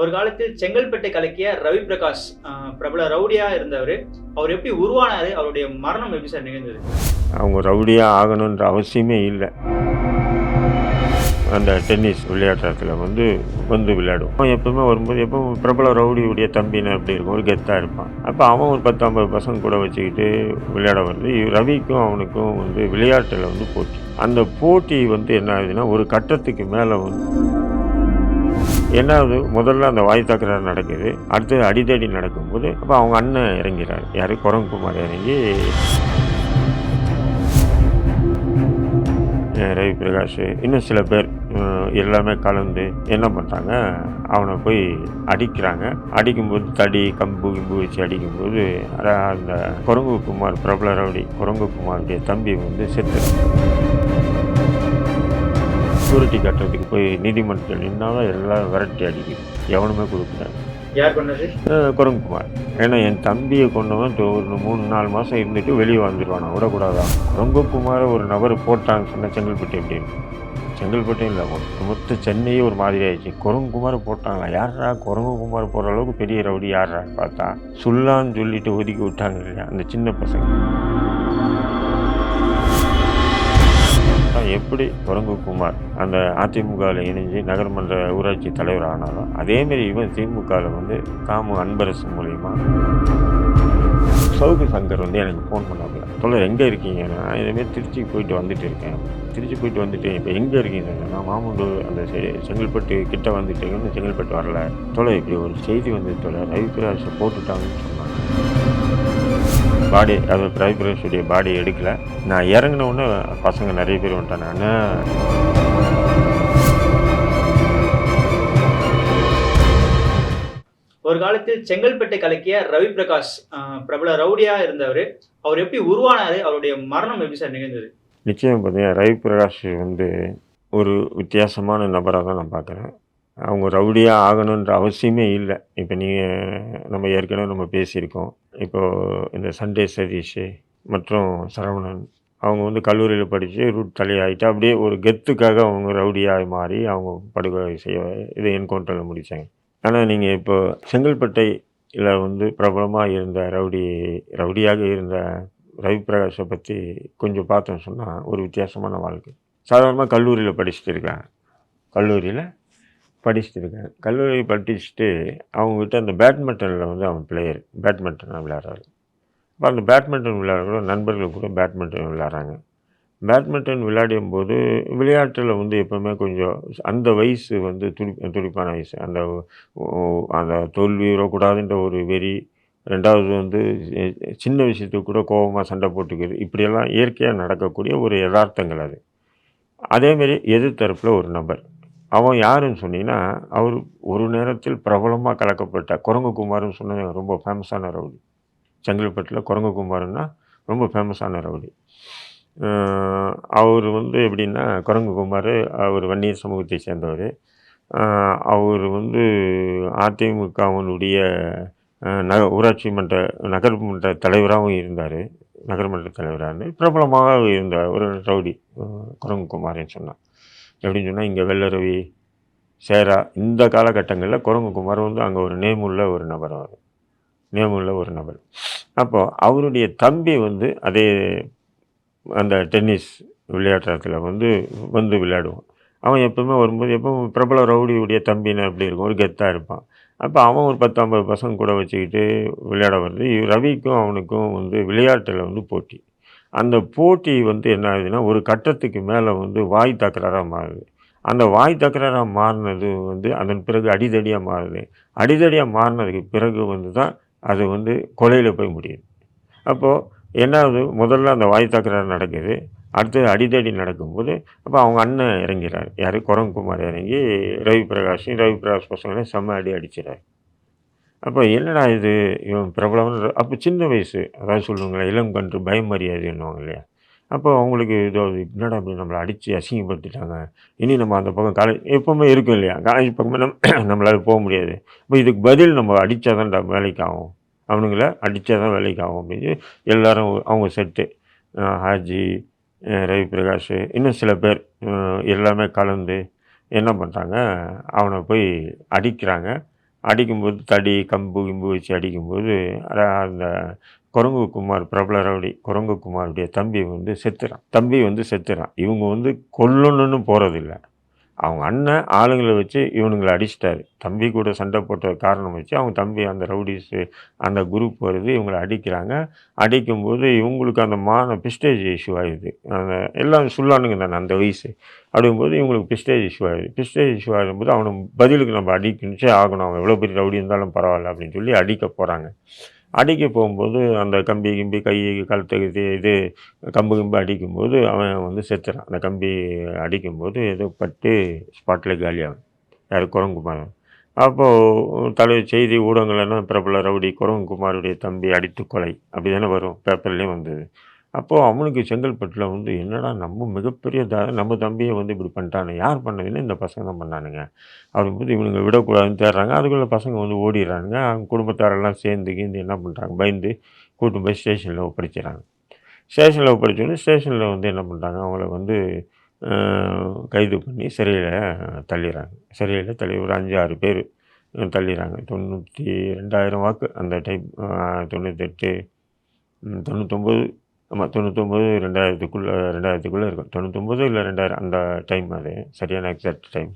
ஒரு காலத்தில் செங்கல்பட்டை கலக்கிய ரவி பிரகாஷ் பிரபல ரவுடியா இருந்தவர். அவர் எப்படி உருவானாரு? அவருடைய மரணம் எப்படி சார் நிகழ்ந்தது? அவங்க ரவுடியாக ஆகணுன்ற அவசியமே இல்லை. அந்த டென்னிஸ் விளையாட்டத்தில் வந்து வந்து விளையாடுவோம் எப்பவுமே வரும்போது எப்பவும் பிரபல ரவுடியுடைய தம்பின்னு அப்படி இருக்கும். ஒரு கெத்தாக இருப்பான். அப்போ அவன் ஒரு பத்து ஐம்பது பசங்க கூட வச்சுக்கிட்டு விளையாட வந்து ரவிக்கும் அவனுக்கும் வந்து விளையாட்டில் வந்து போட்டி. அந்த போட்டி வந்து என்ன ஆகுதுன்னா ஒரு கட்டத்துக்கு மேலே வந்து என்ன முதல்ல அந்த வாய் தகராறு நடக்குது. அடுத்தது அடிதடி நடக்கும்போது அப்போ அவங்க அண்ணன் இறங்கிறார். யார்? குரங்குமார் இறங்கி. ரவி பிரகாஷ் இன்னும் சில பேர் எல்லாமே கலந்து என்ன பண்ணுறாங்க அவனை போய் அடிக்கிறாங்க. அடிக்கும்போது தடி கம்பு கிம்பு வச்சு அடிக்கும்போது அந்த குரங்கு குமார் பிரபல ரவுடி குரங்கு குமாருடைய தம்பி வந்து செத்து. சூரிட்டி கட்டுறதுக்கு போய் நீதிமன்றத்தில் நின்னாலும் எல்லாம் விரட்டி அடிக்குது. எவனுமே கொடுக்குறாங்க யார் பண்ணது குரங்குமார். ஏன்னா என் தம்பியை கொண்டவன் ஒரு மூணு நாலு மாதம் இருந்துட்டு வெளியே வந்துடுவான் விடக்கூடாதான் குரங்குக்குமாரை ஒரு நபர் போட்டாங்க சொன்னால் செங்கல்பட்டு எப்படி? இருக்கும் செங்கல்பட்டும் இல்லை மொத்த சென்னையே ஒரு மாதிரி ஆயிடுச்சு. குரங்குக்குமார் போட்டாங்களா? யாரா குரங்குக்குமார் போகிற அளவுக்கு பெரிய ரவுடி யாரான்னு பார்த்தா சுல்லான்னு சொல்லிட்டு ஒதுக்கி விட்டாங்க இல்லையா? அந்த சின்ன பசங்க. எப்படி குரங்குக்குமார் அந்த அதிமுகவில் இணைஞ்சு நகர்மன்ற ஊராட்சி தலைவர் ஆனாலும் அதேமாரி இவன் திமுகவில் வந்து காமு அன்பரசு மூலியமா சவுக்கு சங்கர் வந்து எனக்கு ஃபோன் பண்ணாங்க சொல்ல எங்கே இருக்கீங்க? நான் இதுமாரி திருச்சிக்கு போயிட்டு வந்துட்டு இருக்கேன். திருச்சி போயிட்டு வந்துட்டு இப்போ எங்கே இருக்கீங்க? நான் மாமூண்டு அந்த செங்கல்பட்டு கிட்ட வந்துட்டு இருக்கேன். செங்கல்பட்டு வரல. தொலை இப்படி ஒரு செய்தி வந்து தொலை ரவிபிராஷை போட்டுட்டாங்கன்னு சொன்னாங்க. பாடி அது ரவிபிராஷுடைய பாடி எடுக்கல. நான் இறங்கின உடனே பசங்க நிறைய பேர் வந்துட்டாங்க. அண்ணா. ஒரு காலத்தில் செங்கல்பட்டை கலக்கிய ரவி பிரகாஷ் பிரபல ரவுடியா இருந்தவர். அவர் எப்படி உருவானாரு? அவருடைய மரணம் எப்படி சார் நிகழ்ந்தது? நிச்சயம் பார்த்தீங்கன்னா ரவி பிரகாஷ் வந்து ஒரு வித்தியாசமான நபராக தான் நான் பார்க்குறேன் அவங்க ரவுடியாக ஆகணுன்ற அவசியமே இல்லை. இப்போ நீங்கள் நம்ம ஏற்கனவே நம்ம பேசியிருக்கோம். இப்போது இந்த சண்டே சதீஷு மற்றும் சரவணன் அவங்க வந்து கல்லூரியில் படித்து ரூட் தலையாகிட்டு அப்படியே ஒரு கெத்துக்காக அவங்க ரவுடியாக மாறி அவங்க படுகொலை செய்ய இதை என்கவுண்டரில் முடித்தாங்க ஆனால் நீங்கள் இப்போ செங்கல்பட்டையில் வந்து பிரபலமாக இருந்த ரவுடி ரவுடியாக இருந்த ரவி பிரகாஷை பற்றி கொஞ்சம் பார்த்தோம் சொன்னால் ஒரு வித்தியாசமான வாழ்க்கை. சாதாரணமாக கல்லூரியில் படிச்சுட்டு இருக்காங்க. கல்லூரியில் படிச்சுட்டு இருக்காங்க கல்லூரி படிச்சுட்டு அவங்ககிட்ட அந்த பேட்மிண்டனில் வந்து அவன் பிளேயர் பேட்மிண்டன் விளையாடுறாரு. அப்போ அந்த பேட்மிண்டன் விளையாடுற நண்பர்கள் கூட பேட்மிண்டன் விளையாடுறாங்க. பேட்மிண்டன் விளையாடும் போது விளையாட்டில் வந்து எப்போவுமே கொஞ்சம் அந்த வயசு வந்து துடி துடிப்பான வயசு. அந்த அந்த தோல்வி விடக்கூடாதுன்ற ஒரு வெறி ரெண்டாவது வந்து சின்ன விஷயத்துக்கு கூட கோபமாக சண்டை போட்டுக்கிறது இப்படியெல்லாம் இயற்கையாக நடக்கக்கூடிய ஒரு யதார்த்தங்கள் அது. அதேமாரி எதிர்த்தரப்பில் ஒரு நபர். அவன் யாருன்னு சொன்னீங்கன்னா அவர் ஒரு நேரத்தில் பிரபலமாக கலக்கப்பட்ட குரங்கு குமார்னு சொன்ன ரொம்ப ஃபேமஸான ரவுடி. செங்கல்பட்டில் குரங்கு குமார்னா ரொம்ப ஃபேமஸான ரவுடி. அவர் வந்து எப்படின்னா குரங்கு குமார் அவர் வன்னியர் சமூகத்தை சேர்ந்தவர். அவர் வந்து அதிமுகவினுடைய நக ஊராட்சி மன்ற நகர்மன்ற தலைவராகவும் இருந்தார். நகர்மன்ற தலைவராக பிரபலமாக இருந்தார் ஒரு ரவுடி குரங்கு குமார்னு சொன்னான் எப்படின்னு சொன்னால் இங்கே வெள்ளரவி சேரா இந்த காலகட்டங்களில் குரங்கு குமார் வந்து அங்கே ஒரு நேம் உள்ள ஒரு நபர் அவர். நேம் உள்ள ஒரு நபர். அப்போது அவருடைய தம்பி வந்து அதே அந்த டென்னிஸ் விளையாட்டத்தில் வந்து வந்து விளையாடுவான். அவன் எப்பவுமே வரும்போது எப்பவும் பிரபல ரவுடியுடைய தம்பின்னு அப்படி இருக்கும். ஒரு கெத்தாக இருப்பான். அப்போ அவன் ஒரு பத்து ஐம்பது பசங்க கூட வச்சுக்கிட்டு விளையாட வருது. ரவிக்கும் அவனுக்கும் வந்து விளையாட்டில் வந்து போட்டி. அந்த போட்டி வந்து என்ன ஆகுதுன்னா ஒரு கட்டத்துக்கு மேலே வந்து வாய் தகராறாக மாறுது. அந்த வாய் தகராறாக மாறினது வந்து அதன் பிறகு அடிதடியாக மாறுது. அடிதடியாக மாறினதுக்கு பிறகு வந்து தான் அது வந்து கொலையில் போய் முடியுது. அப்போது என்ன ஆகுது முதல்ல அந்த வாய் தகராறு நடக்குது. அடுத்தது அடிதடி நடக்கும்போது அப்போ அவங்க அண்ணன் இறங்கிறார். யார்? குரங்குமார் இறங்கி ரவி பிரகாஷும் ரவி பிரகாஷ் பசங்களையும் செம்ம அடி அடிச்சிடாரு அப்போ என்னடா இது? இவன் பிரபலம்னு அப்போ சின்ன வயசு அதாவது சொல்லுவாங்களே இளம் கன்று பயம் மரியாதைன்னுவாங்க இல்லையா? அப்போ அவங்களுக்கு இதோ என்னடா அப்படி நம்மளை அடித்து அசிங்கப்படுத்திட்டாங்க? இனி நம்ம அந்த பக்கம் காலேஜ் எப்போவுமே இருக்கும் இல்லையா? காலேஜ் பக்கமே நம்ம நம்மளால் போக முடியாது. இப்போ இதுக்கு பதில் நம்ம அடித்தா தான் வேலைக்கு ஆகும் அவனுங்கள அடித்தா தான் வேலைக்கு ஆகும் அப்படின்னு எல்லோரும் அவங்க செட்டு ஹாஜி ரவி பிரகாஷ் இன்னும் சில பேர் எல்லாமே கலந்து என்ன பண்ணுறாங்க அவனை போய் அடிக்கிறாங்க. அடிக்கும்போது தடி கம்பு கிம்பு வச்சு அடிக்கும்போது அந்த குரங்கு குமார் பிரபல ரவுடி குரங்கு குமாருடைய தம்பி வந்து செத்துறான். தம்பி வந்து செத்துறான். இவங்க வந்து கொல்லணும்னு போகிறதில்ல அவங்க அண்ணன் ஆளுங்களை வச்சு இவனுங்களை அடிச்சிட்டாரு. தம்பி கூட சண்டை போட்ட காரணம் வச்சு அவங்க தம்பி அந்த ரவுடிஸு அந்த குரூப் வருது இவங்களை அடிக்கிறாங்க. அடிக்கும்போது இவங்களுக்கு அந்த மான பிஸ்டேஜ் இஷ்யூ ஆயிடுது. அந்த எல்லாம் சொல்லானுங்க தானே அந்த வயசு. அப்படிங்கும்போது இவங்களுக்கு பிஸ்டேஜ் இஷ்யூ ஆகுது பிஸ்டேஜ் இஷ்யூ ஆகும்போது அவனை பதிலுக்கு நம்ம அடிக்கணுச்சே ஆகணும். அவன் எவ்வளோ பெரிய ரவுடி இருந்தாலும் பரவாயில்ல அப்படின்னு சொல்லி அடிக்க போகிறாங்க அடிக்க போகும்போது அந்த கம்பி கிம்பி கை கழுத்துக்கு இது இது கம்பு கிம்பு அடிக்கும்போது அவன் வந்து செத்துறான். அந்த கம்பி அடிக்கும்போது ஏதோ பட்டு ஸ்பாட்டில் காலியாகும். யார் குரங்குமாரன் அப்போது தலை செய்தி ஊடகங்கள்லாம் பிரபல ரவுடி குரங்குமாருடைய தம்பி அடித்து கொலை. அப்படி தானே வரும் பேப்பர்லேயும் வந்தது. அப்போது அவனுக்கு செங்கல்பட்டில் வந்து என்னடா நம்ம மிகப்பெரிய த நம்ம தம்பியை வந்து இப்படி பண்ணிட்டானு யார் பண்ணதுன்னு இந்த பசங்க தான் பண்ணானுங்க. அப்படிங்கும்போது இவனுங்க விடக்கூடாதுன்னு தேடுறாங்க. அதுக்குள்ளே பசங்க வந்து ஓடிடுறானுங்க. அவங்க குடும்பத்தாரெல்லாம் சேர்ந்து கீந்து என்ன பண்ணுறாங்க பயந்து கூட்டு போய் ஸ்டேஷனில் ஒப்படைச்சிடறாங்க. ஸ்டேஷனில் ஒப்படைச்சோடனே ஸ்டேஷனில் வந்து என்ன பண்ணுறாங்க அவங்கள வந்து கைது பண்ணி சிறையில் தள்ளிடுறாங்க. சிறையில் தள்ளி ஒரு அஞ்சு ஆறு பேர் தள்ளிடுறாங்க. தொண்ணூற்றி ரெண்டாயிரம் வாக்கு அந்த டைம் தொண்ணூத்தெட்டு ம், தொண்ணூத்தொம்பது ஆமாம் தொண்ணூத்தொம்பது ரெண்டாயிரத்துக்குள்ளே ரெண்டாயிரத்துக்குள்ளே இருக்கும். தொண்ணூத்தொம்பது இல்லை ரெண்டாயிரம் அந்த டைம் அது. சரியான எக்ஸாக்ட் டைம்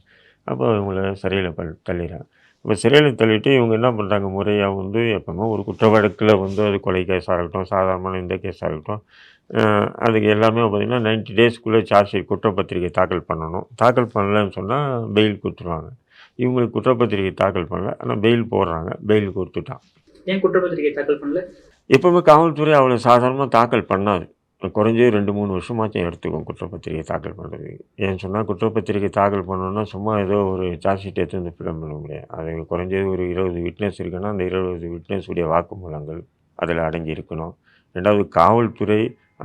அப்போ இவங்கள சிறையில் பல் தள்ளிடுறாங்க. இப்போ சிறையில் தள்ளிட்டு இவங்க என்ன பண்ணுறாங்க முறையாக வந்து எப்போவுமே ஒரு குற்ற வழக்கில் வந்து அது கொலை கேஸாக இருக்கட்டும் சாதாரணமான இந்த கேஸாக இருக்கட்டும் அதுக்கு எல்லாமே பார்த்திங்கன்னா நைன்ட்டி டேஸ்க்குள்ளே சார்ஜ் ஷீட் குற்றப்பத்திரிகை தாக்கல் பண்ணணும். தாக்கல் பண்ணலன்னு சொன்னால் பெயில் கொடுத்துருவாங்க. இவங்களுக்கு குற்றப்பத்திரிகை தாக்கல் பண்ணல ஆனால் பெயில் போடுறாங்க. பெயில் கொடுத்துட்டான். ஏன் குற்றப்பத்திரிகை தாக்கல் பண்ணல? எப்பவுமே காவல்துறை அவ்வளோ சாதாரணமாக தாக்கல் பண்ணாது. குறைஞ்சது ரெண்டு மூணு வருஷமாச்சும் எடுத்துக்கும் குற்றப்பத்திரிகை தாக்கல் பண்ணுறது ஏன்னு சொன்னால் குற்றப்பத்திரிகை தாக்கல் பண்ணோன்னா சும்மா ஏதோ ஒரு சார்ஜ் ஷீட் எடுத்து வந்து ஃபிலம் பண்ண முடியாது அது குறைஞ்சது ஒரு இருபது விட்னஸ் இருக்குன்னா அந்த இருபது விட்னஸ் உடைய வாக்குமூலங்கள் அதில் அடங்கி இருக்கணும். ரெண்டாவது காவல்துறை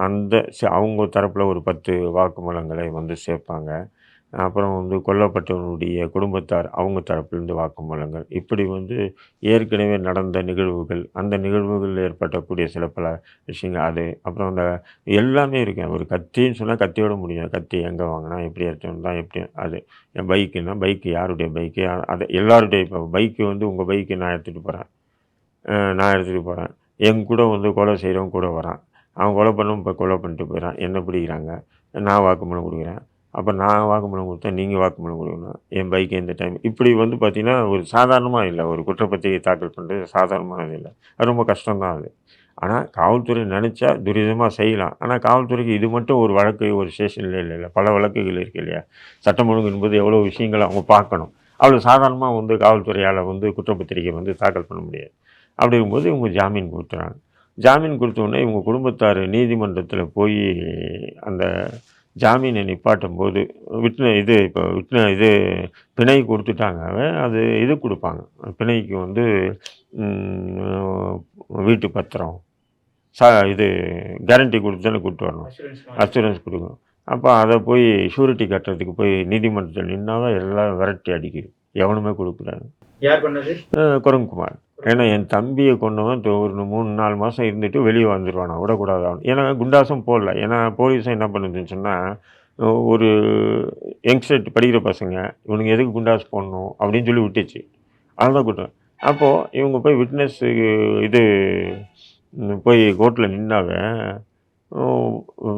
அந்த அவங்க தரப்பில் ஒரு பத்து வாக்குமூலங்களை வந்து சேர்ப்பாங்க. அப்புறம் வந்து கொல்லப்பட்டவனுடைய குடும்பத்தார் அவங்க தரப்பிலிருந்து வாக்குமூலங்கள் இப்படி வந்து ஏற்கனவே நடந்த நிகழ்வுகள் அந்த நிகழ்வுகளில் ஏற்பட்டக்கூடிய சில பல விஷயங்கள் அது. அப்புறம் அந்த எல்லாமே இருக்கு. ஒரு கத்தின்னு சொன்னால் கத்தியோட முடியும். கத்தி எங்கே வாங்கினா எப்படி எடுத்துன்னு தான் எப்படி அது என் பைக்குன்னா பைக்கு யாருடைய பைக்கு? அது எல்லாருடைய இப்போ பைக்கு வந்து உங்கள் பைக்கு நான் எடுத்துகிட்டு போகிறேன் நான் எடுத்துகிட்டு போகிறேன் என் கூட வந்து கொலை செய்கிறவன் கூட வரான். அவன் கொலை பண்ணவும் இப்போ கொலை பண்ணிட்டு போயிடறான் என்ன பிடிக்கிறாங்க? நான் வாக்குமூலம் கொடுக்குறேன். அப்போ நான் வாக்குமூலம் கொடுத்தா நீங்கள் வாக்குமூலம் கொடுக்கணும் என் பைக்கு இந்த டைம் இப்படி வந்து பார்த்திங்கன்னா ஒரு சாதாரணமாக இல்லை. ஒரு குற்றப்பத்திரிகை தாக்கல் பண்ணுறது சாதாரணமானது இல்லை. அது ரொம்ப கஷ்டம்தான் அது. ஆனால் காவல்துறை நினச்சா துரிதமாக செய்யலாம். ஆனால் காவல்துறைக்கு இது மட்டும் ஒரு வழக்கு ஒரு ஸ்டேஷனில் இல்லை இல்லை. பல வழக்குகள் இருக்கு இல்லையா? சட்டம் ஒழுங்கு என்பது எவ்வளோ விஷயங்களை அவங்க பார்க்கணும். அவ்வளோ சாதாரணமாக வந்து காவல்துறையால் வந்து குற்றப்பத்திரிகை வந்து தாக்கல் பண்ண முடியாது. அப்படி இருக்கும்போது இவங்க ஜாமீன் கொடுத்துறாங்க. ஜாமீன் கொடுத்த உடனே இவங்க குடும்பத்தார் நீதிமன்றத்தில் போய் அந்த ஜாமீனை நிப்பாட்டும் போது விட்ன இது இப்போ விட்ன இது பிணை கொடுத்துட்டாங்க அது இது கொடுப்பாங்க. பிணைக்கு வந்து வீட்டு பத்திரம் சா இது கேரண்டி கொடுத்து தானே கூப்பிட்டு வரணும். அசூரன்ஸ் கொடுக்கணும். அப்போ அதை போய் ஷூரிட்டி கட்டுறதுக்கு போய் நீதிமன்றத்தில் நின்னாதான் எல்லாம் விரட்டி அடிக்குது. எவனுமே கொடுக்குறாங்க குரங்குமார். ஏன்னா என் தம்பியை கொண்டவன் ஒரு மூணு நாலு மாதம் இருந்துட்டு வெளியே வந்துடுவான் விடக்கூடாது அவன். ஏன்னா குண்டாசம் போடல. ஏன்னா போலீஸும் என்ன பண்ணுதுன்னு சொன்னால் ஒரு யங்ஸ்டர் படிக்கிற பசங்க இவனுங்க எதுக்கு குண்டாசு போடணும் அப்படின்னு சொல்லி விட்டுச்சு. அதுதான் கூட்டம் அப்போது இவங்க போய் விட்னஸ் இது போய் கோர்ட்டில் நின்னாவே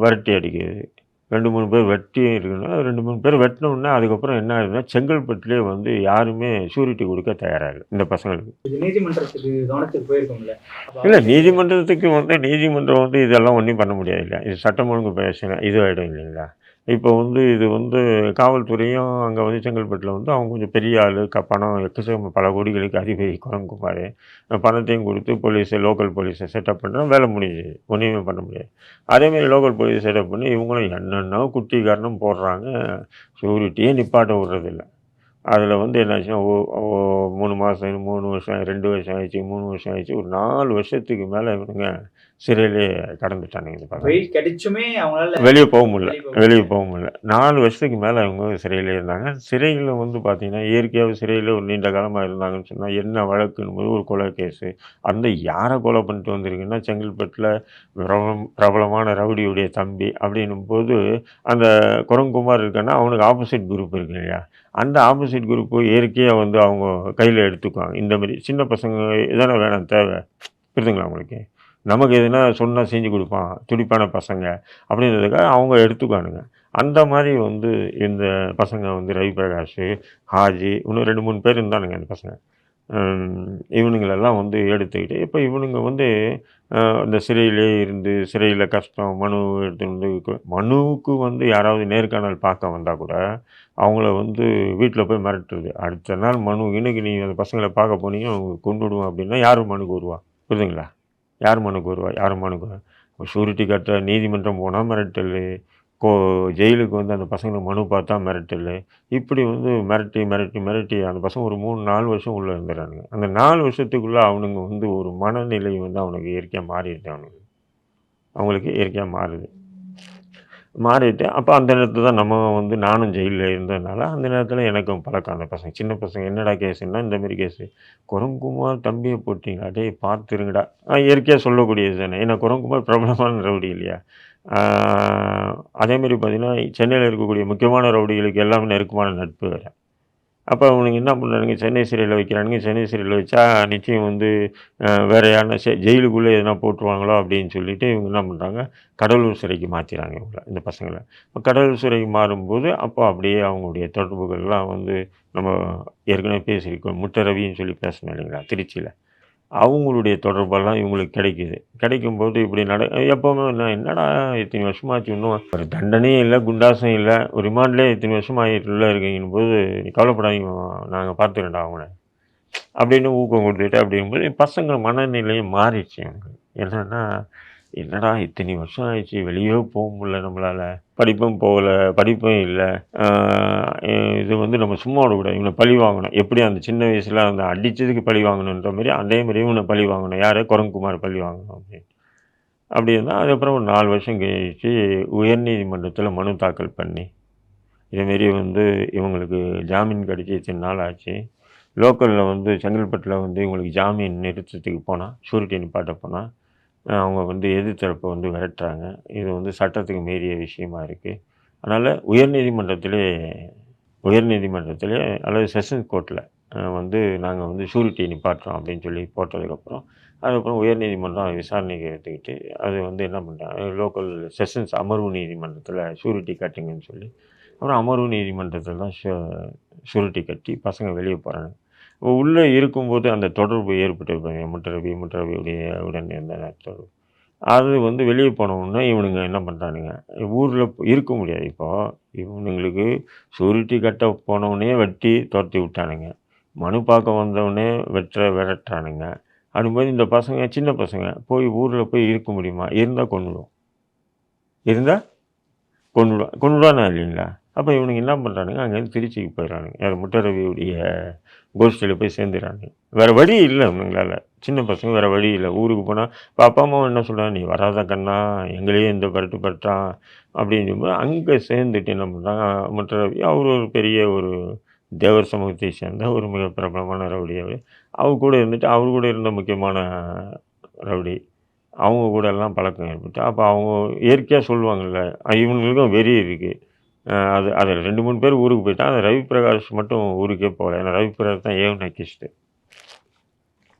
வரட்டி விரட்டி அடிக்குது. ரெண்டு மூணு பேர் வெட்டி இருக்குன்னா ரெண்டு மூணு பேர் வெட்டினோடனே அதுக்கப்புறம் என்ன ஆகுதுன்னா செங்கல்பட்டுலேயே வந்து யாருமே ஷூரிட்டி கொடுக்க தயாராக இல்லை இந்த பசங்களுக்கு. நீதிமன்றத்துக்கு கவனத்துக்கு போயிருக்கோம்ல. அப்ப இல்லை நீதிமன்றத்துக்கு வந்து நீதிமன்றம் வந்து இதெல்லாம் ஒன்றும் பண்ண முடியாது இல்லை. இது சட்டம் ஒழுங்கு பேசுங்க இது ஆகிடும் இல்லைங்களா? இப்போ வந்து இது வந்து காவல்துறையும் அங்கே வந்து செங்கல்பட்டில் வந்து அவங்க கொஞ்சம் பெரிய ஆள். க பணம் எக்கச்சக்கம் பல கோடிகளுக்கு அதிபதி குரங்குமார் பணத்தையும் கொடுத்து போலீஸை லோக்கல் போலீஸை செட்டப் பண்ணுறோம் வேலை முடிஞ்சுது ஒன்றுமே பண்ண முடியாது. அதேமாதிரி லோக்கல் போலீஸ் செட்டப் பண்ணி இவங்களும் என்னென்ன குட்டி காரணம் போடுறாங்க. ஷூரிட்டியே நிப்பாட்ட விடுறதில்ல. அதில் வந்து என்னாச்சுன்னா ஓ ஓ மூணு மாதம் மூணு வருஷம் ரெண்டு வருஷம் ஆயிடுச்சு மூணு வருஷம் ஆயிடுச்சு ஒரு நாலு வருஷத்துக்கு மேலே இவனுங்க சிறையிலே கடந்துட்டானுங்க வெயில் கிடைச்சுமே அவங்களால வெளியே போக முடியல. வெளிய போக முடியல. நாலு வருஷத்துக்கு மேலே அவங்க சிறையில் இருந்தாங்க. சிறையில் வந்து பார்த்தீங்கன்னா இயற்கையாக சிறையில் ஒரு நீண்ட காலமாக இருந்தாங்கன்னு சொன்னால் என்ன வழக்குன்னு போது ஒரு கொலை கேஸு. அந்த யாரை கொலை பண்ணிட்டு வந்திருக்குன்னா செங்கல்பட்டில் பிரபலம் பிரபலமான ரவுடியுடைய தம்பி அப்படின்னும் போது அந்த குரங்குமார் இருக்கான்னா அவனுக்கு ஆப்போசிட் குரூப் இருக்கு இல்லையா? அந்த ஆப்போசிட் குரூப்பு இயற்கையாக வந்து அவங்க கையில் எடுத்துக்குவாங்க. இந்த மாதிரி சின்ன பசங்க எதனா வேணும் தேவை. புரியுதுங்களா உங்களுக்கு? நமக்கு எதுனா சொன்னால் செஞ்சு கொடுப்பான் துடிப்பான பசங்க அப்படின்றதுக்காக அவங்க எடுத்துக்கானுங்க அந்த மாதிரி வந்து இந்த பசங்க வந்து ரவி பிரகாஷ் ஹாஜி இன்னும் ரெண்டு மூணு பேர் இருந்தானுங்க அந்த பசங்க. இவனுங்களெல்லாம் வந்து எடுத்துக்கிட்டு இப்போ இவனுங்க வந்து இந்த சிறையிலே இருந்து சிறையில் கஷ்டம் மனு எடுத்துகிட்டு வந்து மனுவுக்கு வந்து யாராவது நேர்காணல் பார்க்க வந்தால் கூட அவங்கள வந்து வீட்டில் போய் மிரட்டுறது. அடுத்த நாள் மனு இன்னைக்கு நீ அந்த பசங்களை பார்க்க போனீங்க அவங்க கொண்டு விடுவோம் அப்படின்னா யாரும் மனுக்கு வருவா புரியுதுங்களா? யார் மனுக்கு கூறுவா யார் மனுக்கு கூறுவா ஷூரிட்டி கட்ட நீதிமன்றம் போனால் மிரட்டல். கோ ஜெயிலுக்கு வந்து அந்த பசங்களை மனு பார்த்தா மிரட்டல். இப்படி வந்து மிரட்டி மிரட்டி மிரட்டி அந்த பசங்க ஒரு மூணு நாலு வருஷம் உள்ளே இருந்துடுறானுங்க அந்த நாலு வருஷத்துக்குள்ளே அவனுங்க வந்து ஒரு மனநிலை வந்து அவனுக்கு இயற்கையாக மாறிடுது அவனுக்கு. அவங்களுக்கு இயற்கையாக மாறுது. மாறிட்டு அப்போ அந்த நேரத்தில் தான் நம்ம வந்து நானும் ஜெயிலில் இருந்ததுனால அந்த நேரத்தில் எனக்கும் பழக்கம். அந்த பசங்க சின்ன பசங்க என்னடா கேஸுன்னா இந்தமாரி கேஸு குரங்குமார் தம்பியை போட்டிங்களா? டேய் பார்த்துருங்கடா. இயற்கையாக சொல்லக்கூடியது தானே. ஏன்னா குரங்குமார் பிரபலமான ரவுடி இல்லையா? அதேமாரி பார்த்திங்கன்னா பார்த்தீங்கன்னா சென்னையில் இருக்கக்கூடிய முக்கியமான ரவுடிகளுக்கு எல்லாமே நெருக்கமான நட்பு வேறு. அப்போ அவனுங்க என்ன பண்ணுறானுங்க? சென்னை சிறையில் வைக்கிறானுங்க. சென்னை சிறையில் வச்சா நிச்சயம் வந்து வேற யாருன்னா ஜெயிலுக்குள்ளே எதனா போட்டுருவாங்களோ அப்படின்னு சொல்லிட்டு இவங்க என்ன பண்ணுறாங்க கடலூர் சிறைக்கு மாற்றிறாங்க இவங்கள இந்த பசங்களை. இப்போ கடலூர் சிறைக்கு மாறும்போது அப்போ அப்படியே அவங்களுடைய தொடர்புகள்லாம் வந்து நம்ம ஏற்கனவே பேசியிருக்கோம். முட்டை ரவின்னு சொல்லி பேசணும் இல்லைங்களா? திருச்சியில். அவங்களுடைய தொடர்பெல்லாம் இவங்களுக்கு கிடைக்குது. கிடைக்கும்போது இப்படி நட எப்போவுமே நான் என்னடா இத்தனை வருஷமாச்சு இன்னும் ஒரு தண்டனையும் இல்லை குண்டாசம் இல்லை ஒரு ரிமாண்ட்லேயே இத்தனை வருஷம் ஆகிட்டுள்ள இருக்கீங்கன்னு போது நீ கவலைப்படாதீங்க நாங்கள் பார்த்துக்கிறோம்டா அவங்கள அப்படின்னு ஊக்கம் கொடுத்துட்டு அப்படிங்கும்போது பசங்க மனநிலையும் மாறிடுச்சு எனக்கு. என்னென்னா என்னடா இத்தனை வருஷம் ஆயிடுச்சு வெளியே போக முடியல நம்மளால். படிப்பும் போகல படிப்பும் இல்லை. இது வந்து நம்ம சும்மா விடக்கூடாது இவனை பழி வாங்கணும். எப்படி அந்த சின்ன வயசில் அந்த அடித்ததுக்கு பழி வாங்கணுன்ற மாதிரி அதே மாதிரி இவனை பழி வாங்கணும். யார்? குரங்குமார் பழி வாங்கணும் அப்படின்னு. அப்படி இருந்தால் அதுக்கப்புறம் ஒரு நாலு வருஷம் கழிச்சு உயர்நீதிமன்றத்தில் மனு தாக்கல் பண்ணி இதேமாரி வந்து இவங்களுக்கு ஜாமீன் கிடைச்சி இத்தனை நாள் ஆச்சு. லோக்கலில் வந்து செங்கல்பட்டில் வந்து இவங்களுக்கு ஜாமீன் நிறுத்தத்துக்கு போனால் ஷூரிட்டி நிப்பாட்ட போனால் அவங்க வந்து எதிர்த்தரப்பை வந்து விரட்டுறாங்க. இது வந்து சட்டத்துக்கு மீறிய விஷயமா இருக்குது அதனால் உயர்நீதிமன்றத்திலே உயர்நீதிமன்றத்திலே அல்லது செஷன்ஸ் கோர்ட்டில் வந்து நாங்கள் வந்து ஷூரிட்டி நிப்பாட்டுறோம் அப்படின்னு சொல்லி போட்டதுக்கப்புறம் அதுக்கப்புறம் உயர்நீதிமன்றம் அதை விசாரணைக்கு எடுத்துக்கிட்டு அது வந்து என்ன பண்ணுறாங்க லோக்கல் செஷன்ஸ் அமர்வு நீதிமன்றத்தில் ஷூரிட்டி கட்டுங்கன்னு சொல்லி அப்புறம் அமர்வு நீதிமன்றத்தில் தான் ஷூ ஷூரிட்டி கட்டி பசங்க வெளியே போகிறாங்க உள்ளே இருக்கும்போது அந்த தொடர்பு ஏற்பட்டு பாருங்க, முட்டரவி முட்டரவியுடைய உடன் இருந்த அந்த தொடர்பு அது வந்து வெளியே போனவுடனே இவனுங்க என்ன பண்ணுறானுங்க ஊரில் இருக்க முடியாது. இப்போது இவனுங்களுக்கு சுருட்டி கட்ட போனவுடனே வெட்டி துரத்தி விட்டானுங்க. மனு பார்க்க வந்தவுடனே வெட்டுற விரட்டுறானுங்க. அப்படிங்கும்போது இந்த பசங்க சின்ன பசங்க போய் ஊரில் போய் இருக்க முடியுமா? இருந்தால் கொண்டுடும் இருந்தால் கொண்டுடுவான் கொண்டுடுவானா இல்லைங்களா? அப்போ இவனுங்க என்ன பண்ணுறானுங்க அங்கேருந்து திருச்சிக்கு போயிடறானுங்க. யார் முட்டரவியுடைய கோஷ்டியில் போய் சேர்ந்துடுறானுங்க. வேறு வழி இல்லை இவங்களால். சின்ன பசங்க வேறு வழி இல்லை. ஊருக்கு போனால் இப்போ அப்பா அம்மாவும் என்ன சொல்கிறாங்க நீ வராத கண்ணா எங்களையே இந்த பரட்டு பரட்டான் அப்படின்னு சொல்லும்போது அங்கே சேர்ந்துட்டு என்ன பண்ணுறாங்க முட்டரவி அவர் ஒரு பெரிய ஒரு தேவர் சமூகத்தை சேர்ந்த ஒரு மிக பிரபலமான ரவுடி அவர். அவர் கூட இருந்துட்டு அவர் கூட இருந்த முக்கியமான ரவுடி. அவங்க கூட எல்லாம் பழக்கம் ஏற்பட்டு அப்போ அவங்க இயற்கையாக சொல்லுவாங்கள்ல இவங்களுக்கும் வெறி இருக்குது அது அதில் ரெண்டு மூணு பேர் ஊருக்கு போயிட்டான் அந்த ரவி பிரகாஷ் மட்டும் ஊருக்கே போகல. ஏன்னா ரவி பிரகாஷ் தான் ஏவன் நக்கிஸ்ட்டு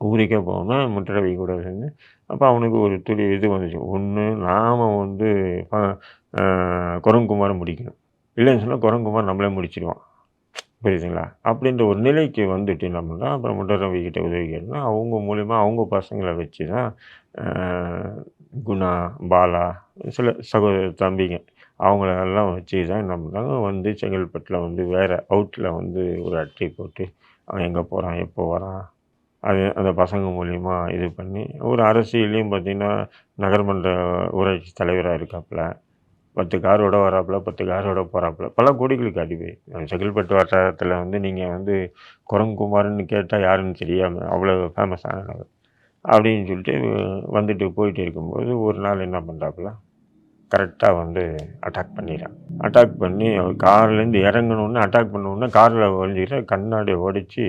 ஊருக்கே போகாமல் முட்டரவி கூட இருந்து அப்போ அவனுக்கு ஒரு துளி இது வந்துச்சு. ஒன்று நாம் வந்து குரங்குமாரை முடிக்கணும். இல்லைன்னு சொன்னால் குரங்குமார் நம்மளே முடிச்சிடுவான் புரியுதுங்களா? அப்படின்ற ஒரு நிலைக்கு வந்துட்டு நம்ம தான் அப்புறம் முட்டரவி கிட்டே உதவி கேட்டோம்னா அவங்க மூலிமா அவங்க பசங்களை வச்சு தான் குணா பாலா சில சகோதர தம்பிங்க அவங்களெல்லாம் வச்சு தான் என்ன பண்ணுறாங்க வந்து செங்கல்பட்டில் வந்து வேறு அவுட்டில் வந்து ஒரு அட்டை போட்டு அவன் எங்கே போகிறான் எப்போ வரான்? அது அந்த பசங்க மூலிமா இது பண்ணி ஒரு அரசியலையும் பார்த்திங்கன்னா நகர்மன்ற ஊராட்சி தலைவராக இருக்காப்புல. பத்து காரோட வராப்புல பத்து காரோட போகிறாப்புல பல கோடிகளுக்கு அடிப்பை செங்கல்பட்டு வட்டாரத்தில் வந்து நீங்கள் வந்து குரங்குமார்னு கேட்டால் யாருன்னு தெரியாமல் அவ்வளோ ஃபேமஸ் ஆனவர் அப்படின்னு சொல்லிட்டு வந்துட்டு போயிட்டு இருக்கும்போது ஒரு நாள் என்ன பண்ணுறாப்புல கரெக்டாக வந்து அட்டாக் பண்ணிடுறான் அட்டாக் பண்ணி கார்லேருந்து இறங்கணுன்னு அட்டாக் பண்ணோன்னே காரில் ஒழிஞ்சிக்கிட்டு கண்ணாடியை உடைச்சி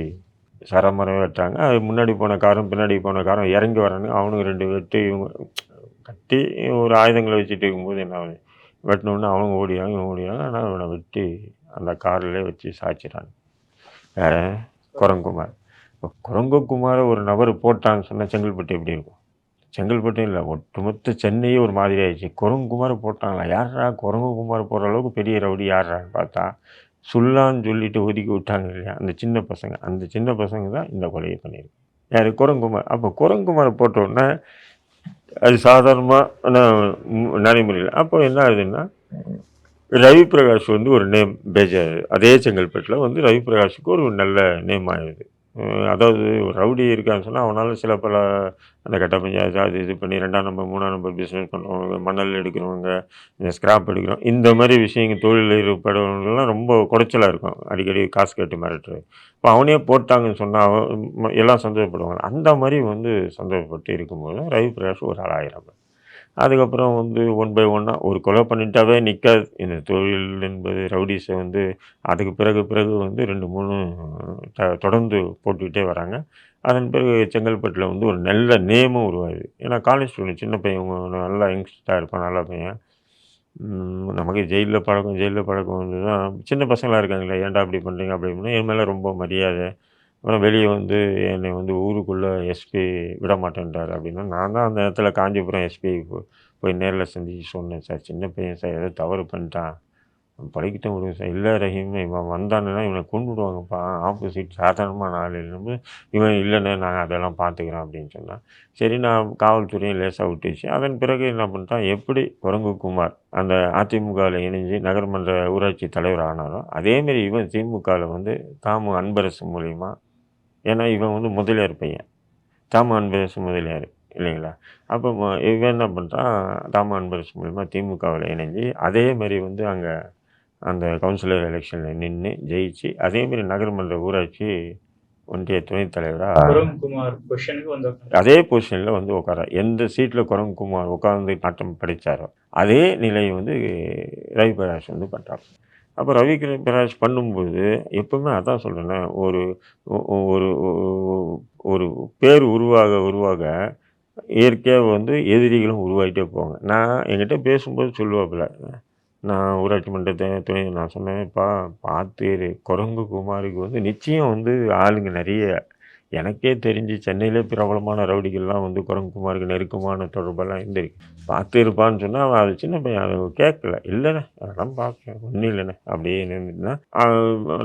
சரமரம் வெட்டாங்க அது முன்னாடி போன காரும் பின்னாடி போன காரும் இறங்கி வரணும் அவனுக்கு ரெண்டு வெட்டு இவங்க கட்டி ஒரு ஆயுதங்களை வச்சுட்டு இருக்கும்போது என்ன வெட்டணுன்னு அவங்க ஓடியாங்க இவங்க ஓடியாங்க ஆனால் அவனை வெட்டி அந்த கார்லேயே வச்சு சாய்ச்சிட்டாங்க. வேறு குரங்குமார். இப்போ குரங்குக்குமாரை ஒரு நபர் போட்டான்னு சொன்னால் செங்கல்பட்டு எப்படி இருக்கும்? செங்கல்பட்டு இல்லை ஒட்டுமொத்த சென்னையே ஒரு மாதிரி ஆயிடுச்சு. குரங்குமார் போட்டாங்களா? யாரா குரங்குக்குமார் போடுற அளவுக்கு பெரிய ரவுடி யாரான்னு பார்த்தா சுல்லான்னு சொல்லிட்டு ஒதுக்கி விட்டாங்க இல்லையா? அந்த சின்ன பசங்க. அந்த சின்ன பசங்க தான் இந்த கொலையை பண்ணியிருக்கு. யார்? குரங்குமார். அப்போ குரங்குமார் போட்டோன்னே அது சாதாரணமாக நடைமுறையில். அப்போ என்ன ஆகுதுன்னா ரவி பிரகாஷ் வந்து ஒரு நேம் பேஜாரு அதே செங்கல்பட்டில் வந்து ரவி பிரகாஷுக்கு ஒரு நல்ல நேம் ஆயிடுது. அதாவது ஒரு ரவுடி இருக்கான்னு சொன்னால் அவனால் சில பல அந்த கட்ட பஞ்சாயத்து அது இது பண்ணி ரெண்டாம் நம்பர் மூணாம் நம்பர் பிஸ்னஸ் பண்ணுறவங்க மணல் எடுக்கிறவங்க இந்த ஸ்கிராப் எடுக்கிறோம் இந்த மாதிரி விஷயங்கள் தொழில் ஈடுபடுறவங்கலாம் ரொம்ப குடைச்சலாக இருக்கும். அடிக்கடி காசு கேட்டு மிரட்டுறது. இப்போ அவனே போட்டாங்கன்னு சொன்னால் அவன் எல்லாம் சந்தோஷப்படுவாங்க. அந்த மாதிரி வந்து சந்தோஷப்பட்டு இருக்கும்போது ரவி பிரகாஷ் ஒரு ஆளாயிரம் அதுக்கப்புறம் வந்து ஒன் பை ஒன்னாக ஒரு கொலை பண்ணிட்டாவே நிற்காது இந்த தொழில் என்பது ரவுடிஸை வந்து அதுக்கு பிறகு பிறகு வந்து ரெண்டு மூணு த தொடர்ந்து போட்டுக்கிட்டே வராங்க. அதன் பிறகு செங்கல்பட்டில் வந்து ஒரு நல்ல நேமும் உருவாகுது. ஏன்னா காலேஜ் ஸ்டூடெண்ட் சின்ன பையன் நல்லா யங்ஸ்டராக இருப்பான் நல்ல பையன். நமக்கு ஜெயிலில் பழக்கம் ஜெயிலில் பழக்கம் வந்து தான் சின்ன பசங்களாக இருக்காங்களே ஏன்டா அப்படி பண்ணுறீங்க அப்படி என் மேலே ரொம்ப மரியாதை. அப்புறம் வெளியே வந்து என்னை வந்து ஊருக்குள்ளே எஸ்பி விட மாட்டேன்றார் அப்படின்னா. நான் தான் அந்த இடத்துல காஞ்சிபுரம் எஸ்பி போய் நேரில் சந்திச்சு சொன்னேன். சார் சின்ன பையன் சார் ஏதோ தவறு பண்ணிட்டான். படிக்கிட்ட முடியும் சார். இல்லை ரஹீம் இவன் வந்தானுன்னா இவனை கொண்டு விடுவாங்கப்பா ஆப்போசிட் சாதாரணமான ஆள் இருந்து இவன் இல்லைண்ணே நான் அதெல்லாம் பார்த்துக்கிறேன் அப்படின்னு சொன்னான். சரி நான் காவல்துறையும் லேசாக விட்டுச்சு. அதன் பிறகு என்ன பண்ணிட்டான்? எப்படி குரங்கு குமார் அந்த அதிமுகவில் இணைஞ்சு நகர்மன்ற ஊராட்சி தலைவர் ஆனாலும் அதேமாரி இவன் திமுகவில் வந்து தாமு அன்பரசு மூலிமா ஏன்னா இவன் வந்து முதலியார் பையன். தாமு அன்பரசு முதலியார் இல்லைங்களா? அப்போ இவன் என்ன பண்ணுறான் தாமு அன்பரசு மூலிமா திமுகவில் இணைஞ்சு அதே மாதிரி வந்து அங்கே அந்த கவுன்சிலர் எலெக்ஷனில் நின்று ஜெயிச்சு அதேமாரி நகர்மன்ற ஊராட்சி ஒன்றிய துணைத் தலைவராக அதே பொசிஷனில் வந்து உட்கார எந்த சீட்டில் குரங்குமார் உட்கார்ந்து நாட்டம் படித்தாரோ அதே நிலையை வந்து ரவி பிரகாஷ் வந்து பண்ணுறாரு அப்போ ரவி பிரகாஷ் பண்ணும்போது எப்பவுமே அதான் சொல்கிறேன்னே ஒரு ஒரு ஒரு பேர் உருவாக உருவாக இயற்கையாக வந்து எதிரிகளும் உருவாகிட்டே போவாங்க. நான் என்கிட்ட பேசும்போது சொல்லுவாப்புல நான் ஊராட்சி மன்றத்தை துணை நான் சொன்னேன்ப்பா பார்த்து குரங்கு குமாருக்கு வந்து நிச்சயம் வந்து ஆளுங்க நிறைய. எனக்கே தெரிஞ்சு சென்னையிலே பிரபலமான ரவுடிகள்லாம் வந்து குரங்கு குமாருக்கு நெருக்கமான தொடர்பெல்லாம் இருந்திருக்கு. பார்த்து இருப்பான்னு சொன்னால் அவன் அது சின்ன பையன் அவன் கேட்கல. இல்லைண்ணே அதெல்லாம் பார்க்க ஒன்றும் இல்லைண்ணே. அப்படியே நின்றுனா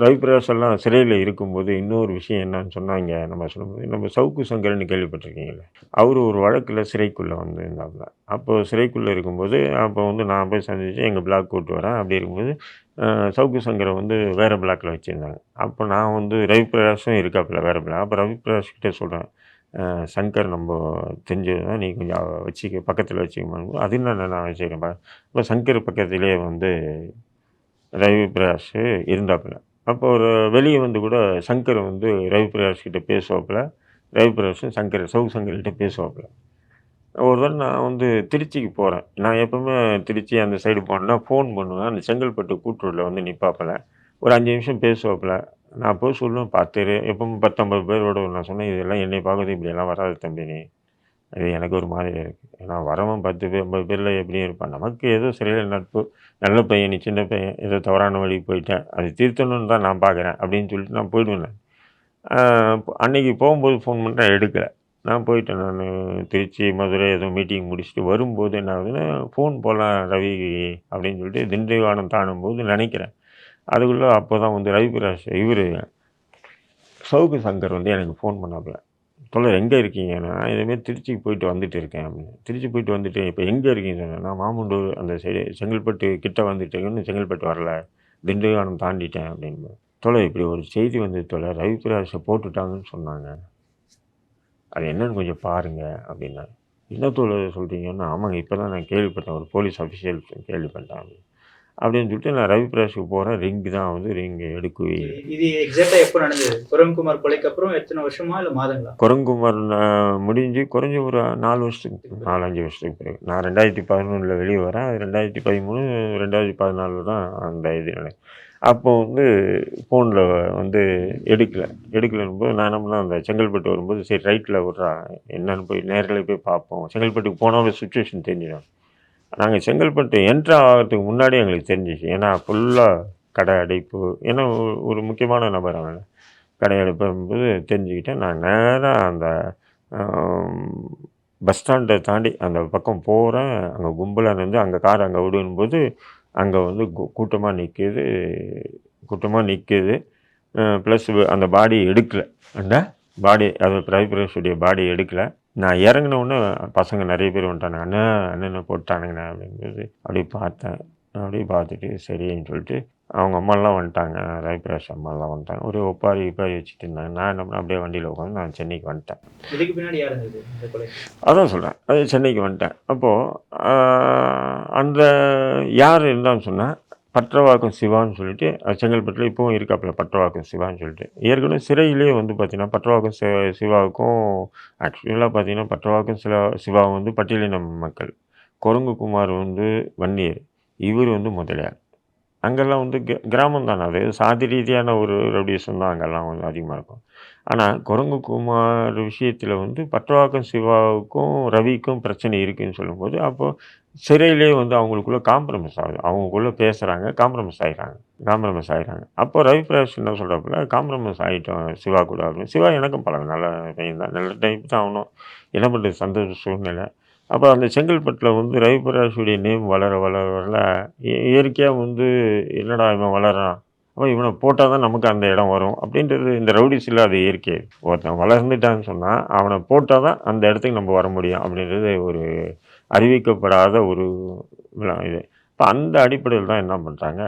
ரவி எல்லாம் சிறையில் இருக்கும்போது இன்னொரு விஷயம் என்னன்னு சொன்னாங்க. நம்ம சொல்லும்போது நம்ம சவுக்கு சங்கரன்னு கேள்விப்பட்டிருக்கீங்களே அவர் ஒரு வழக்கில் சிறைக்குள்ளே வந்திருந்தாப்புல அப்போது அப்போ சிறைக்குள்ளே இருக்கும்போது அப்போ வந்து நான் போய் சந்திச்சு எங்கள் பிளாக் கூட்டு வரேன். அப்படி இருக்கும்போது சவுக்கு சங்கரை வந்து வேறு பிளாக்கில் வச்சுருந்தாங்க. அப்போ நான் வந்து ரவி பிரகாஷும் இருக்காப்புல வேறு பிளாக் அப்போ ரவி பிரகாஷ் கிட்டே சொல்கிறேன் சங்கர் நம்ம தெரிஞ்சது தான் நீ கொஞ்சம் வச்சுக்க பக்கத்தில் வச்சுக்கணும் அது என்ன நான் வச்சுக்கிறேன். இப்போ சங்கர் பக்கத்திலே வந்து ரவி பிரகாஷ் இருந்தாப்புல. அப்போ ஒரு வெளியே வந்து கூட சங்கர் வந்து ரவி பிரகாஷ் பேசுவாப்புல. ரவி பிரகாஷும் சங்கர் சவு சங்கர்கிட்ட பேசுவாப்புல. ஒரு தடவை நான் வந்து திருச்சிக்கு போகிறேன் நான் எப்பவுமே திருச்சி அந்த சைடு போனேன்னா ஃபோன் பண்ணுவேன். அந்த செங்கல்பட்டு கூட்டுறவில் வந்து நிற்பாப்பில் ஒரு அஞ்சு நிமிஷம் பேசுவாப்புல. நான் போய் சொல்லுவேன் பார்த்துரு எப்பவும் பத்தொம்பது பேரோட நான் சொன்னேன் இதெல்லாம் என்னை பார்க்குறது இப்படியெல்லாம் வராது தம்பி நீ. அது எனக்கு ஒரு மாதிரியாக இருக்குது ஏன்னா வரவன் பத்து பேர் ஐம்பது பேரில் எப்படியும் இருப்பான் நமக்கு ஏதோ சிறையில் நட்பு நல்ல பையன் நீ சின்ன பையன் ஏதோ தவறான வழி போயிட்டேன் அது தீர்த்தணும்னு தான் நான் பார்க்குறேன் அப்படின்னு சொல்லிட்டு நான் போயிடுவேன் அன்றைக்கி போகும்போது ஃபோன் பண்ணிட்டேன் எடுக்கலை. நான் போயிட்டேன் நான் திருச்சி மதுரை ஏதோ மீட்டிங் முடிச்சுட்டு வரும்போது என்ன ஆகுதுன்னா ஃபோன் போடலாம் ரவி அப்படின்னு சொல்லிட்டு திண்டிவானம் தாணும்போது நினைக்கிறேன். அதுக்குள்ளே அப்போ தான் வந்து ரவி பிரகாஷ் இவர் சவுக்கு சங்கர் வந்து எனக்கு ஃபோன் பண்ணாப்புல. தொலை எங்கே இருக்கீங்க? நான் இதுமாரி திருச்சிக்கு போயிட்டு வந்துட்டு இருக்கேன். அப்படின்னு. திருச்சி போயிட்டு வந்துட்டு இப்போ எங்கே இருக்கீங்க? சொன்னேன். நான் மாமுண்டூர் அந்த சைடு செங்கல்பட்டு கிட்டே வந்துட்டு செங்கல்பட்டு வரல. திண்டுவானம் தாண்டிட்டேன். அப்படின்னு. தொலை இப்படி ஒரு செய்தி வந்து தொலை ரவி பிரகாஷை போட்டுட்டாங்கன்னு சொன்னாங்க. அது என்னன்னு கொஞ்சம் பாருங்கள் அப்படின்னா என்ன தொலை சொல்கிறீங்கன்னா ஆமாங்க இப்போ தான் நான் கேள்விப்பட்டேன். ஒரு போலீஸ் அஃபிஷியல் கேள்விப்பட்டேன். அப்படின்னு. அப்படின்னு சொல்லிட்டு நான் ரவி பிரகாஷுக்கு போகிறேன் ரிங்கு தான் வந்து ரிங்கு எடுக்குவி இது எக்ஸாக்டா எப்போ நடந்தது? குரங்குமார் கொலைக்கு அப்புறம் எத்தனை வருஷமா இல்ல மாதங்களா? குரங்குமார் முடிஞ்சு குறைஞ்ச ஒரு நாலு வருஷத்துக்கு நாலஞ்சு வருஷத்துக்கு பிறகு. நான் ரெண்டாயிரத்தி பதினொன்றில் வெளியே வரேன். அது ரெண்டாயிரத்தி பதிமூணு ரெண்டாயிரத்தி பதினாலில் தான் அந்த இது. அப்போ வந்து ஃபோனில் வந்து எடுக்கல. எடுக்கலன்னு போது நான் பண்ணேன்? அந்த செங்கல்பட்டு வரும்போது சரி ரைட்டில் விட்றா. என்னன்னு போய் நேரில் போய் பார்ப்போம். செங்கல்பட்டுக்கு போனால் சுச்சுவேஷன் தெரிஞ்சிடும். நாங்கள் செங்கல்பட்டு என்ட்ரு ஆகிறதுக்கு முன்னாடி எங்களுக்கு தெரிஞ்சிச்சு. ஏன்னா ஃபுல்லாக கடை அடைப்பு. ஏன்னா ஒரு- முக்கியமான நபர் அவன் கடை அடைப்பும்போது தெரிஞ்சுக்கிட்டேன். நான் நேராக அந்த பஸ் ஸ்டாண்டை தாண்டி அந்த பக்கம் போகிறேன் அங்கே கும்பலாக இருந்து அங்கே கார் அங்கே விடும்போது அங்கே வந்து கூட்டமாக நிற்கிது கூட்டமாக நிற்கிது ப்ளஸ் அந்த பாடி எடுக்கல. அந்த பாடி அது பிரைப்ரஸுடைய பாடி எடுக்கலை. நான் இறங்கின உடனே பசங்க நிறைய பேர் வந்துட்டானுங்க. அண்ணா அண்ணன் போட்டானுங்கண்ணா அப்படிங்கிறது அப்படி பார்த்தேன். அப்படியே பார்த்துட்டு சரின்னு சொல்லிட்டு அவங்க அம்மாலாம் வந்துட்டாங்க. ரவிபிரகாஷ் அம்மாலாம் வந்துட்டாங்க. ஒரு ஒப்பாரி ஒப்பாரி வச்சுட்டு இருந்தாங்க. நான் என்ன அப்படியே வண்டியில் உட்காந்து நான் சென்னைக்கு வந்துட்டேன். இதுக்கு பின்னாடி அதான் சொல்கிறேன் அது சென்னைக்கு வந்துட்டேன். அப்போது அந்த யார் இருந்தான்னு சொன்னால் பற்றவாக்கம் சிவான்னு சொல்லிட்டு அது செங்கல்பட்டில் இப்போவும் இருக்காப்புல பற்றவாக்கம் சிவான்னு சொல்லிட்டு. ஏற்கனவே சிறையிலேயே வந்து பார்த்திங்கன்னா பற்றவாக்கம் சிவாவுக்கும் ஆக்சுவலாக பார்த்தீங்கன்னா பற்றவாக்கம் சிவா சிவா வந்து பட்டியலின மக்கள். குரங்கு குமார் வந்து வன்னியர். இவர் வந்து முதலியார். அங்கெல்லாம் வந்து கிராமம் தானே. அது சாதி ரீதியான ஒரு ரெவல்யூஷன் தான் அங்கெல்லாம் வந்து அதிகமாக இருக்கும். ஆனால் குரங்கு குமார் விஷயத்தில் வந்து பற்றவாக்கம் சிவாவுக்கும் ரவிக்கும் பிரச்சனை இருக்குதுன்னு சொல்லும்போது அப்போது சிறையிலே வந்து அவங்களுக்குள்ளே காம்ப்ரமைஸ் ஆகுது. அவங்களுக்குள்ளே பேசுகிறாங்க காம்ப்ரமைஸ் ஆகிடுறாங்க காம்ப்ரமைஸ் ஆகிடுறாங்க அப்போ ரவி பிரகாஷ் என்ன சொல்கிறப்பல காம்ப்ரமைஸ் ஆகிட்டோம் சிவா கூட அப்படின்னு. சிவா எனக்கும் பல நல்ல பையன் தான். நல்ல டைப் தான் ஆகணும் என்ன பண்ணுறது சந்தோஷ சூழ்நிலை. அப்போ அந்த செங்கல்பட்டில் வந்து ரவி பிரகாஷுடைய நேம் வளர வளர வரல இயற்கையாக வந்து என்னடா இவன் வளரான் அப்போ இவனை போட்டால் தான் நமக்கு அந்த இடம் வரும். அப்படின்றது இந்த ரவுடிஸில் அது இயற்கை. ஒருத்தன் வளர்ந்துட்டான்னு சொன்னால் அவனை போட்டால் தான் அந்த இடத்துக்கு நம்ம வர முடியும் அப்படின்றது ஒரு அறிவிக்கப்படாத ஒரு இது. இப்போ அந்த அடிப்படையில் தான் என்ன பண்ணுறாங்க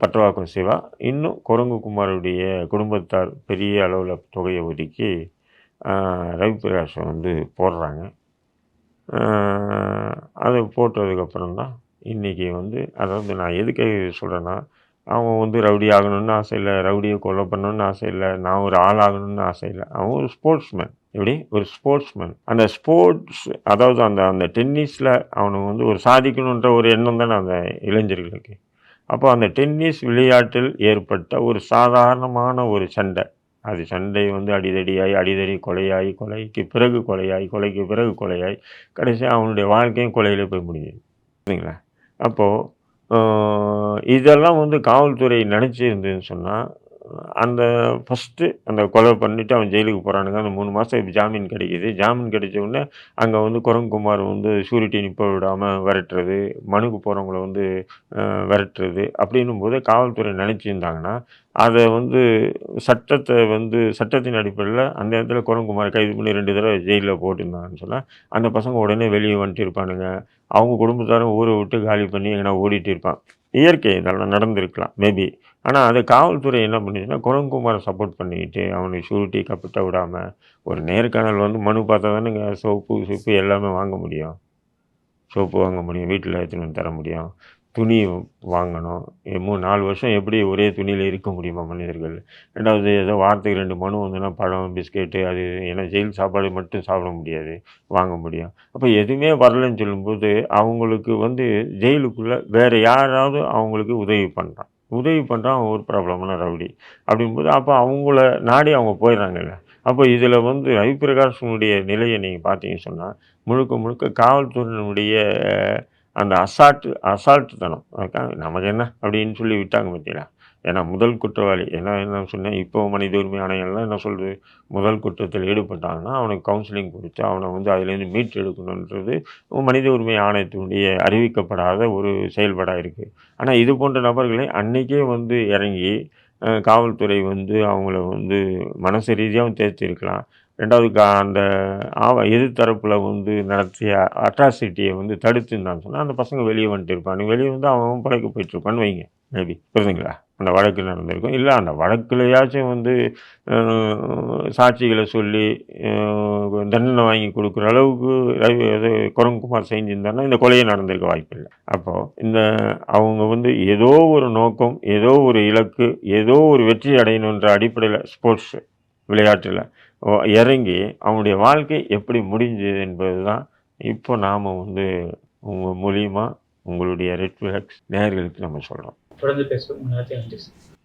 பட்டவாக்கம் சிவா இன்னும் குரங்கு குமாருடைய குடும்பத்தார் பெரிய அளவில் தொகையை ஒதுக்கி ஆஹ், ரவி பிரகாஷை வந்து போடுறாங்க. அது போட்டதுக்கப்புறம் தான் இன்றைக்கி வந்து அதாவது நான் எதுக்கு சொல்கிறேன்னா அவன் வந்து ரவுடி ஆகணும்னு ஆசை இல்லை ரவுடியை கொலை பண்ணணும்னு ஆசை இல்லை நான் ஒரு ஆள் ஆகணும்னு ஆசை இல்லை. அவன் ஒரு ஸ்போர்ட்ஸ்மேன் எப்படி? ஒரு ஸ்போர்ட்ஸ்மேன் அந்த ஸ்போர்ட்ஸ் அதாவது அந்த அந்த டென்னிஸில் அவனுக்கு வந்து ஒரு சாதிக்கணுன்ற ஒரு எண்ணம் தானே அந்த இளைஞர்களுக்கு. அப்போ அந்த டென்னிஸ் விளையாட்டில் ஏற்பட்ட ஒரு சாதாரணமான ஒரு சண்டை. அது சண்டை வந்து அடிதடியாய் அடிதடி கொலையாய் கொலைக்கு பிறகு கொலையாய் கொலைக்கு பிறகு கொலையாய் கடைசியாக அவனுடைய வாழ்க்கையும் கொலையிலே போய் முடியுது. சரிங்களா அப்போது இதெல்லாம் வந்து காவல்துறை நினச்சி இருந்ததுன்னு சொன்னால் அந்த ஃபஸ்ட்டு அந்த கொலை பண்ணிவிட்டு அவன் ஜெயிலுக்கு போகிறானுங்க அந்த மூணு மாதம் ஜாமீன் கிடைக்கிது. ஜாமீன் கிடைச்ச உடனே அங்கே வந்து குரங்குமார் வந்து ஷூரிட்டி நிற்ப விடாமல் விரட்டுறது மனுக்கு போகிறவங்கள வந்து விரட்டுறது அப்படின்னும் போது காவல்துறை நினச்சிருந்தாங்கன்னா அதை வந்து சட்டத்தை வந்து சட்டத்தின் அடிப்படையில் அந்த இடத்துல குரங்குமார் கைது பண்ணி ரெண்டு தடவை ஜெயிலில் போட்டிருந்தாங்கன்னு சொன்னால் அந்த பசங்க உடனே வெளியே வந்துட்டு இருப்பானுங்க. அவங்க குடும்பத்தாரும் ஊரை விட்டு காலி பண்ணி எங்கன்னா ஓடிட்டு இருப்பான். இயற்கை இதெல்லாம் நடந்திருக்கலாம். மேபி ஆனால் அது காவல்துறை என்ன பண்ணுச்சுன்னா குரங்குமாரை சப்போர்ட் பண்ணிக்கிட்டு அவனுக்கு ஷூரிட்டி கப்பிட்ட விடாமல் ஒரு நேர்காணல் வந்து மனு பார்த்தா தானேங்க சோப்பு சோப்பு எல்லாமே வாங்க முடியும். சோப்பு வாங்க முடியும் வீட்டில் எடுத்துன்னு வந்து தர முடியும். துணி வாங்கணும். மூணு நாலு வருஷம் எப்படி ஒரே துணியில் இருக்க முடியுமா மனிதர்கள்? ரெண்டாவது ஏதோ வாரத்துக்கு ரெண்டு மனு வந்துன்னா பழம் பிஸ்கெட்டு அது ஏன்னா ஜெயில் சாப்பாடு மட்டும் சாப்பிட முடியாது வாங்க முடியும். அப்போ எதுவுமே வரலைன்னு சொல்லும்போது அவங்களுக்கு வந்து ஜெயிலுக்குள்ளே வேறு யாராவது அவங்களுக்கு உதவி பண்ணுறான் உதவி பண்ணுறான் ஒரு ப்ராப்ளமான ரவுடி. அப்படிங்கும்போது அப்போ அவங்கள நாடி அவங்க போயிடுறாங்கல்ல அப்போ இதில் வந்து ரவிப்பிரகாஷனுடைய நிலையை நீங்கள் பார்த்தீங்கன்னு சொன்னால் முழுக்க முழுக்க காவல்துறையினுடைய அந்த அசால்ட்டு அசால்ட்டு தனம். நமக்கு என்ன? அப்படின்னு சொல்லி விட்டாங்க பார்த்தீங்களா? ஏன்னா முதல் குற்றவாளி ஏன்னா என்ன சொன்னேன் இப்போ மனித உரிமை ஆணையம்லாம் என்ன சொல்கிறது முதல் குற்றத்தில் ஈடுபட்டாங்கன்னா அவனுக்கு கவுன்சிலிங் கொடுத்து அவனை வந்து அதுலேருந்து மீட்டு எடுக்கணுன்றது மனித உரிமை ஆணையத்தினுடைய அறிவிக்கப்படாத ஒரு செயல்பாடாக இருக்குது ஆனால் இது போன்ற நபர்களை அன்றைக்கே வந்து இறங்கி காவல்துறை வந்து அவங்கள வந்து மனசு ரீதியாகவும் தேர்த்திருக்கலாம் ரெண்டாவது கா அந்த ஆவ எதிர்த்தரப்பில் வந்து நடத்திய அட்ராசிட்டியை வந்து தடுத்துருந்தான்னு சொன்னால் அந்த பசங்க வெளியே வந்துட்டு இருப்பான் வெளியே வந்து அவன் அவன் பழைக்க போயிட்டுருப்பான்னு வைங்க. மேபி. புரியுதுங்களா? அந்த வழக்கு நடந்திருக்கும். இல்லை அந்த வழக்குலையாச்சும் வந்து சாட்சிகளை சொல்லி தண்டனை வாங்கி கொடுக்குற அளவுக்கு இது குரங்குமார் செஞ்சிருந்தாருன்னா இந்த கொலையை நடந்திருக்க வாய்ப்பில்லை. அப்போது இந்த அவங்க வந்து ஏதோ ஒரு நோக்கம் ஏதோ ஒரு இலக்கு ஏதோ ஒரு வெற்றி அடையணுன்ற அடிப்படையில் ஸ்போர்ட்ஸ் விளையாட்டில் இறங்கி அவனுடைய வாழ்க்கை எப்படி முடிஞ்சது என்பது தான் இப்போ நாம் வந்து உங்கள் மூலியமாக உங்களுடைய ரெட் ஃபிளாக்ஸ் நேர்களுக்கு நம்ம சொல்கிறோம் தொடர்ந்து பேசுவோம் நேரத்தை நன்றி சார்